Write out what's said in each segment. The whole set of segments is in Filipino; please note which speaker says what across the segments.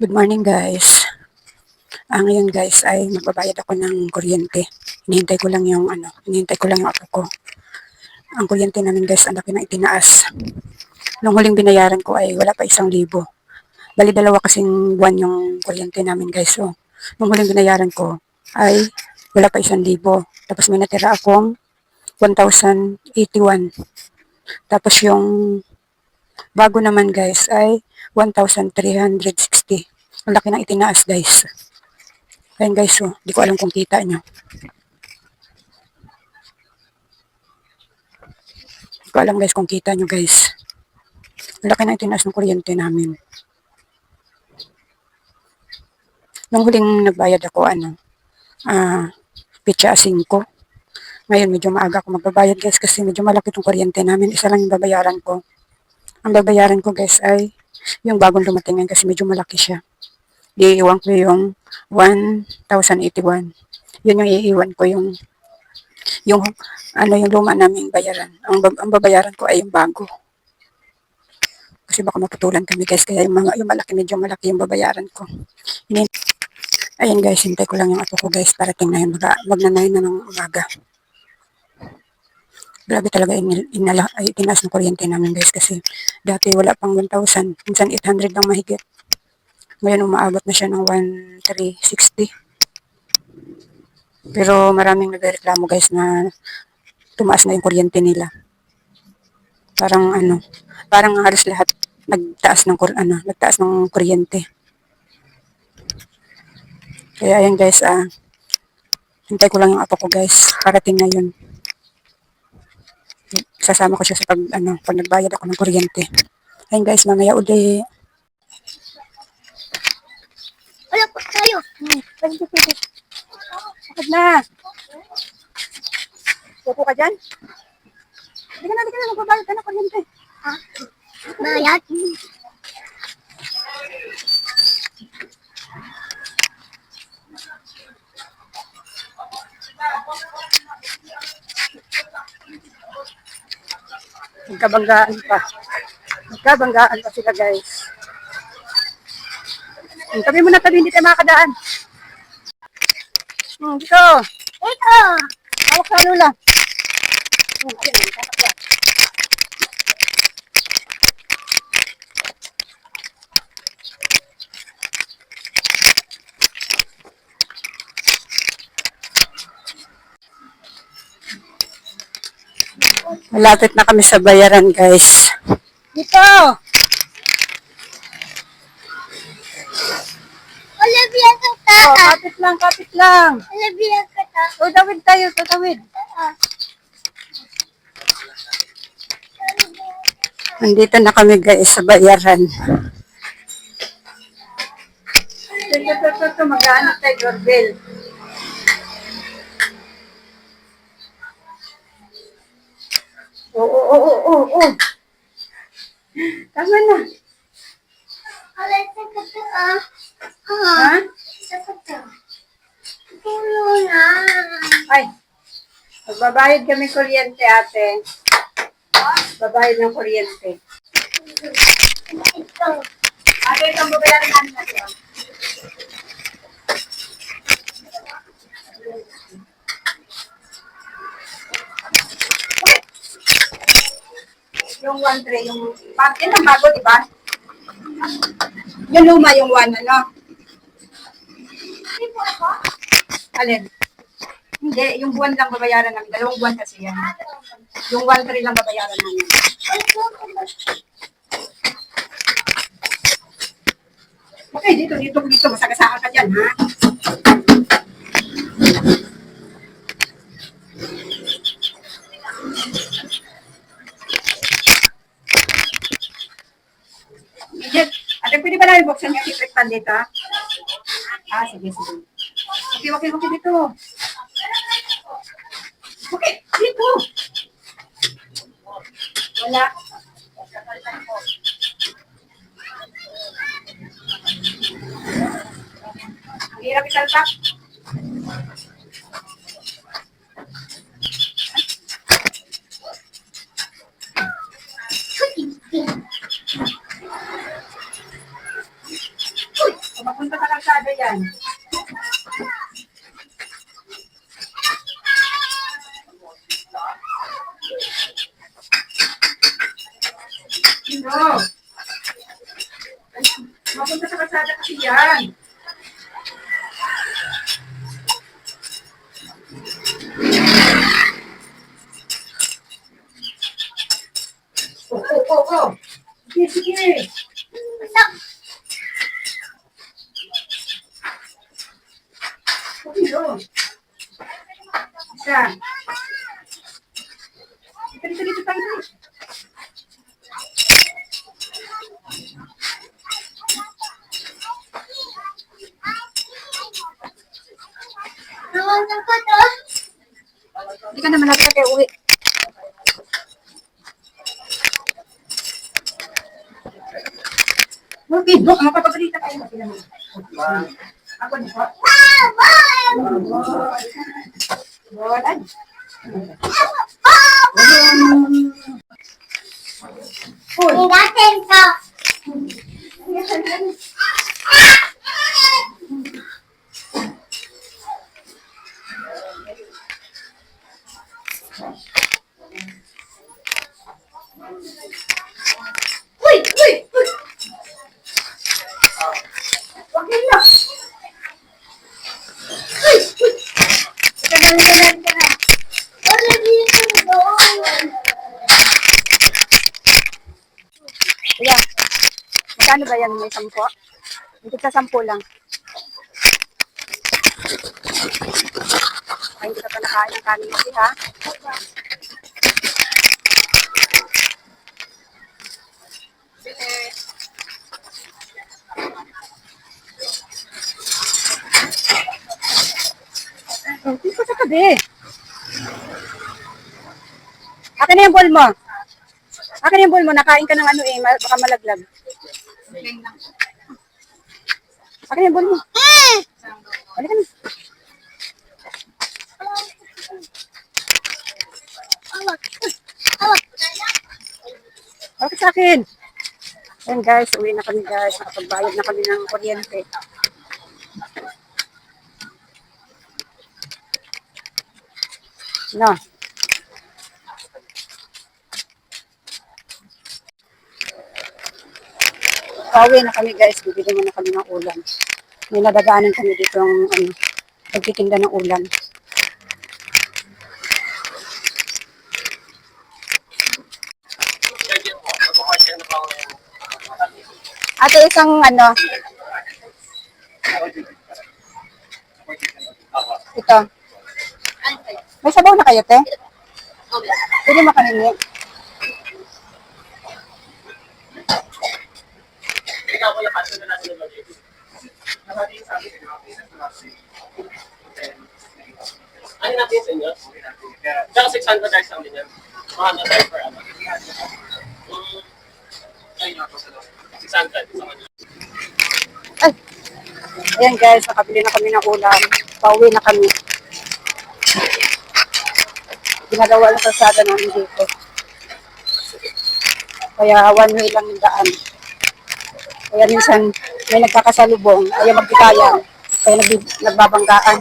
Speaker 1: Good morning guys. Ah, ngayon guys ay magbabayad ako ng kuryente. Hinihintay ko lang yung ano, hinihintay ko lang yung apo ko. Ang kuryente namin guys, ang laki na itinaas. Nung huling binayaran ko ay wala pa isang libo. Bali dalawa kasing buwan yung kuryente namin guys. So, nung huling binayaran ko ay wala pa isang libo. Tapos may natira akong 1,081. Tapos yung bago naman guys ay 1,360. Ang laki ng itinaas guys. Ayan guys, so, di ko alam kung kita nyo. Di ko alam guys kung kita nyo guys. Ang laki ng itinaas ng kuryente namin. Nung huling nagbayad ako, ano, ah, pitsa 5. Ngayon, medyo maaga ako magbabayad guys kasi medyo malaki itong kuryente namin. Isa lang yung babayaran ko. Ang babayaran ko guys ay yung bagong dumating ngayon kasi medyo malaki siya. Iiwan ko yung 1,081. Yun yung iiwan ko yung yung ano yung luma naming bayaran. Ang, ang babayaran ko ay yung bago. Kasi baka maputulan kami guys kaya yung mga yung malaki medyo malaki yung babayaran ko. Hinin- Ayan guys, hintay ko lang yung apo ko guys para tingnan yun. Mag, magnanay na ng umaga. Grabe talaga inil, inala, ay, tinaas ng kuryente namin guys kasi dati wala pang 1,000. Minsan 800 lang mahigit. Ngayon umaabot na siya ng 1,360. Pero maraming nagreklamo guys na tumaas na yung kuryente nila. Parang ano, parang halos lahat nagtaas ng ano, nagtaas ng kuryente. Kaya ayan guys, ah, hintay ko lang yung apo ko guys, parating na yun. Sasama ko siya sa pag, ano, pag nagbayad ako ng kuryente. Ayan guys, mamaya uli.
Speaker 2: Wala po tayo.
Speaker 1: Bakit na? Pupo ka dyan? Hindi ka na, hindi ka na, magbabayad ka na kuryente.
Speaker 2: Bayad.
Speaker 1: Magkabanggaan pa. Magkabanggaan pa sila guys. Hmm, Tabi mo na tabi, hindi tayo makakadaan. Hmm, dito.
Speaker 2: Ito.
Speaker 1: Hawak sa lula. Hmm, ayun, sasakyan. Malapit na kami sa bayaran, guys. Dito!
Speaker 2: Olivia ka ta.
Speaker 1: Oh, kapit lang, kapit lang.
Speaker 2: Olivia ka ta.
Speaker 1: Tutawid tayo, tutawid. Nandito na kami guys sa bayaran. Ito, ito, ito, ito, mag-aanap tayo, doorbell. Oo, oo, oo, oo, oo. Tama na.
Speaker 2: Olivia ka ta.
Speaker 1: Ha?
Speaker 2: Tulo na.
Speaker 1: Ay, magbabayad kami kuryente, ate. Babayad ng kuryente.
Speaker 2: Ito.
Speaker 1: Ate, itong babayaran namin ah. Yung 1-3, yung parte ng bago, di ba? Yung luma, yung 1, ano?
Speaker 2: Hindi po ako.
Speaker 1: Alin? Hindi, yung buwan lang babayaran namin. Dalawang buwan kasi yan. Yung 1-3 lang babayaran namin. Okay, dito, dito, dito. Masagasaan ka dyan, ha? Ate, pwede ba namin buksan yung electric fan dito? Ah? Sige, sige. Okay, okay, okay, dito. Okay, dito. Wala. Hirap isalpak. Yan. Sino? Mapunta sa kalsada kasi yan. Oh, oh, oh, oh. Sige, sige. Okay, yun. Isa. Dito, dito, dito tayo.
Speaker 2: Nawan ako to.
Speaker 1: Hindi ka naman natin kayo uwi. Okay, look, mapapagalitan kayo. Ako na po. Wala. Hoy,
Speaker 2: Ingatan ka.
Speaker 1: Kuya, magkano ba yan? May sampo? Hindi sa sampo lang. Ay, hindi ka pa nakain ng kanin kasi ha? Oh, tabi. Akin na yung bowl mo. Akin na yung bowl mo. Nakain ka ng ano eh. Baka malaglag. Akin na yung bowl mo. Halika na. Bakit sa akin? Ayan guys, uwi na kami guys. Nakapagbayad na kami ng kuryente. No. Pauwi na kami guys. Bibili muna kami ng ulam. May nadagaanan kami dito ang ano, pagtitinda ng ulam. Ate, isang ano, ito. May sabaw na kayo, te? Pwede makaningi.
Speaker 3: Ano natin sa inyo? Tsaka 600 guys lang din yan. Mga na tayo per ano. Ayun nga po sa loob. 600. Isa man.
Speaker 1: Ay! Ayan guys, nakabili na kami ng ulam. Pauwi na kami. Ginagawa na kalsada namin dito. Kaya one way lang yung daan. Kaya minsan may nagkakasalubong, kaya magbigayan, kaya nagbi- nagbabanggaan.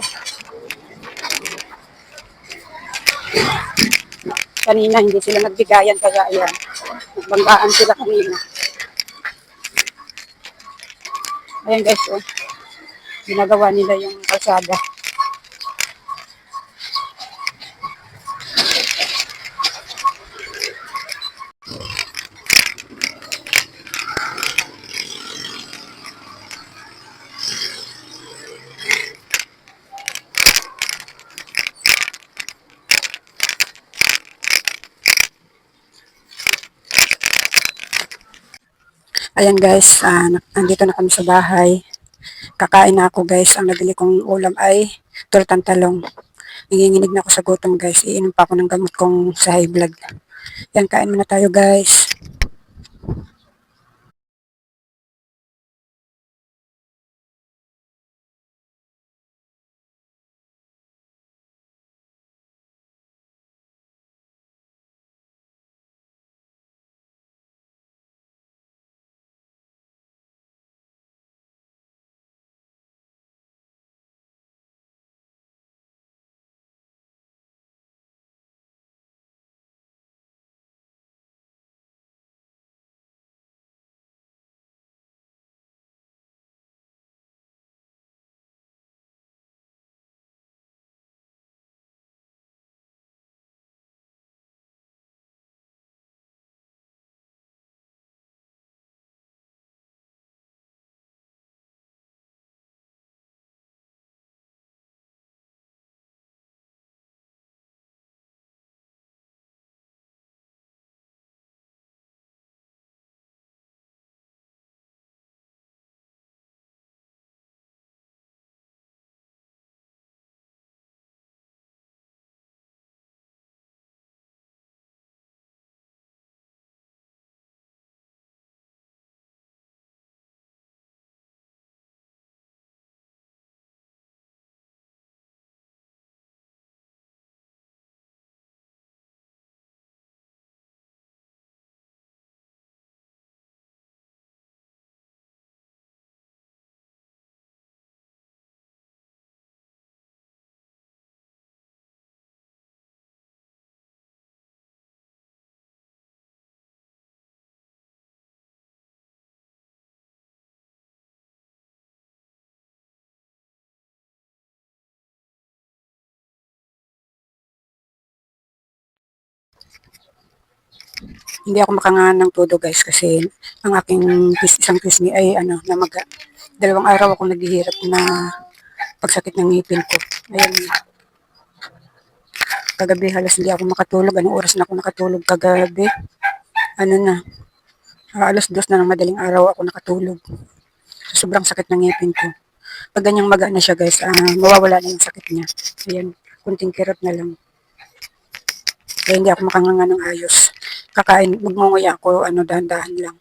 Speaker 1: Kanina hindi sila nagbigayan, kaya ayan, nagbanggaan sila kanina. Ayan guys, oh. ginagawa nila yung kalsada. Ayan guys, na- nandito na kami sa bahay. Kakain na ako guys. Ang nabili kong ulam ay tortang talong. Nanginginig na ako sa gutom guys. Iinom pa ako ng gamot kong sa high blood. Yan, kain muna tayo guys. Hindi ako makanga ng todo guys kasi ang aking isang pisngi ay ano, namaga. Dalawang araw ako naghihirap na pagsakit ng ngipin ko. Ayan. Kagabi halos hindi ako makatulog. Anong oras na ako nakatulog kagabi? Ano na? Ah, alas dos na ng madaling araw ako nakatulog. Sobrang sakit ng ngipin ko. Pag ganyang maga na siya guys, ah, mawawala na yung sakit niya. Ayan, kunting kirot na lang. Kaya hindi ako makanganga ng ayos. Kakain, magmunguya ako, ano, dahan-dahan lang.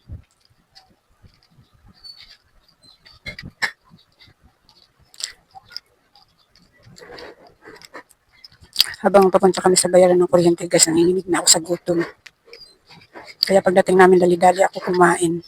Speaker 1: Habang papunta kami sa bayaran ng kuryente, guys, nanginginig na ako sa gutom. Kaya pagdating namin, dali-dali ako kumain.